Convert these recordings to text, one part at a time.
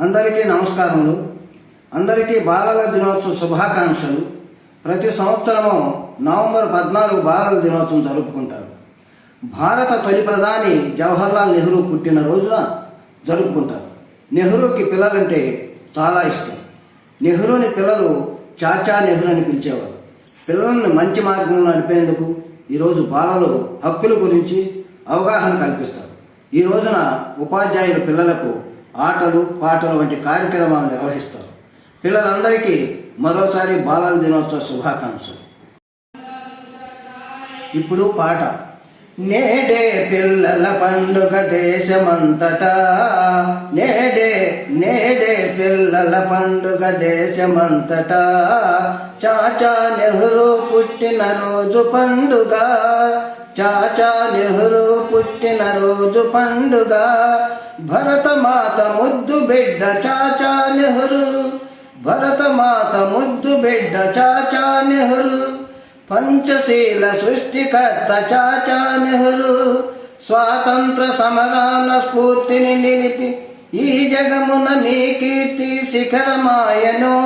అందరికీ నమస్కారములు. అందరికీ బాలల దినోత్సవ శుభాకాంక్షలు. ప్రతి సంవత్సరము నవంబర్ పద్నాలుగు బాలల దినోత్సవం జరుపుకుంటారు. భారత తొలి ప్రధాని జవహర్లాల్ నెహ్రూ పుట్టిన రోజున జరుపుకుంటారు. నెహ్రూకి పిల్లలంటే చాలా ఇష్టం. నెహ్రూని పిల్లలు చాచా నెహ్రూ అని పిలిచేవారు. పిల్లల్ని మంచి మార్గంలో నడిపేందుకు ఈరోజు బాలలు హక్కుల గురించి అవగాహన కల్పిస్తారు. ఈ రోజున ఉపాధ్యాయులు పిల్లలకు ఆటలు పాటలు వంటి కార్యక్రమాలు నిర్వహిస్తారు. పిల్లలందరికీ మరోసారి బాలల దినోత్సవ శుభాకాంక్షలు. ఇప్పుడు పాట. నేడే పిల్లల పండుగ దేశమంతటా. నేడే నేడే పిల్లల పండుగ దేశమంతటా. చాచా నెహ్రూ పుట్టిన రోజు పండుగ. చాచా నెహ్రూ పుట్టిన రోజు పండుగ. భరతమాత ముద్దు బిడ్డ చాచా నెహ్రూ. భరతమాత ముద్దు బిడ్డ చాచా నెహ్రూ. పంచశీల సృష్టికర్త చాచా నెహ్రూ. స్వాతంత్ర సమరాల స్ఫూర్తిని నిలిపి ఈ జగమున మీ కీర్తి శిఖరమాయనో.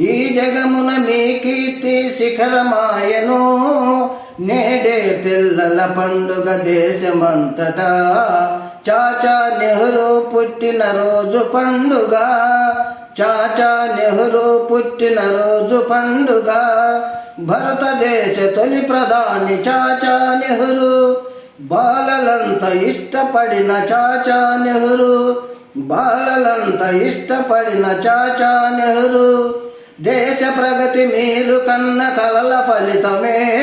ఈ జగమున మీ కీర్తి శిఖరమాయనో. నేడే పిల్లల పండుగ దేశమంతటా. చాచా నెహ్రూ పుట్టిన రోజు పండుగ. చాచా నెహ్రూ పుట్టిన రోజు పండుగ. భారతదేశ తొలి ప్రధాని చాచా నెహ్రూ. బాలలంతా ఇష్టపడిన చాచా నెహ్రూ. బాలలంతా ఇష్టపడిన చాచా నెహ్రూ. దేశ ప్రగతి మీరు కన్న కలల ఫలితమే.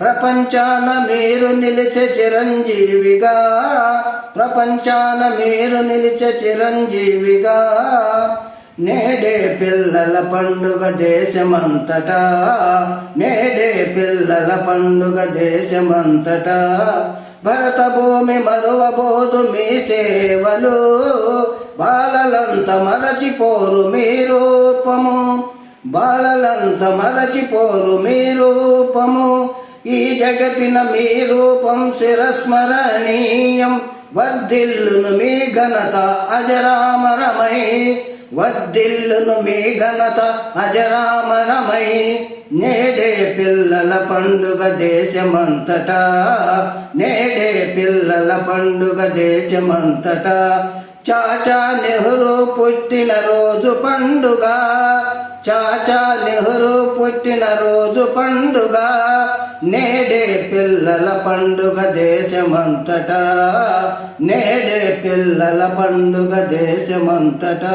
ప్రపంచాన మీరు నిలిచే చిరంజీవిగా ప్రపంచాన మీరు నిలిచే చిరంజీవిగా నేడే పిల్లల పండుగ దేశమంతటా నేడే పిల్లల పండుగ దేశమంతటా. భరత భూమి మరువబోదు మీ సేవలు బాలలంత మరచిపోరు మీ రూపము బాలలంత మరచిపోరు మీ రూపము. ఈ జగతిన మీ రూపం శిరస్మరణీయం. వర్ధిల్లును మీ ఘనత అజరామరమై. వర్ధిల్లును మీ ఘనత అజరామరమై. నేడే పిల్లల పండుగ దేశమంతటా. నేడే పిల్లల పండుగ దేశమంతటా. చాచా నెహ్రూ పుట్టిన రోజు పండుగ. చాచా నెహ్రూ పుట్టిన రోజు పండుగ. నేడే పిల్లల పండుగ దేశమంతటా. నేడే పిల్లల పండుగ దేశమంతటా.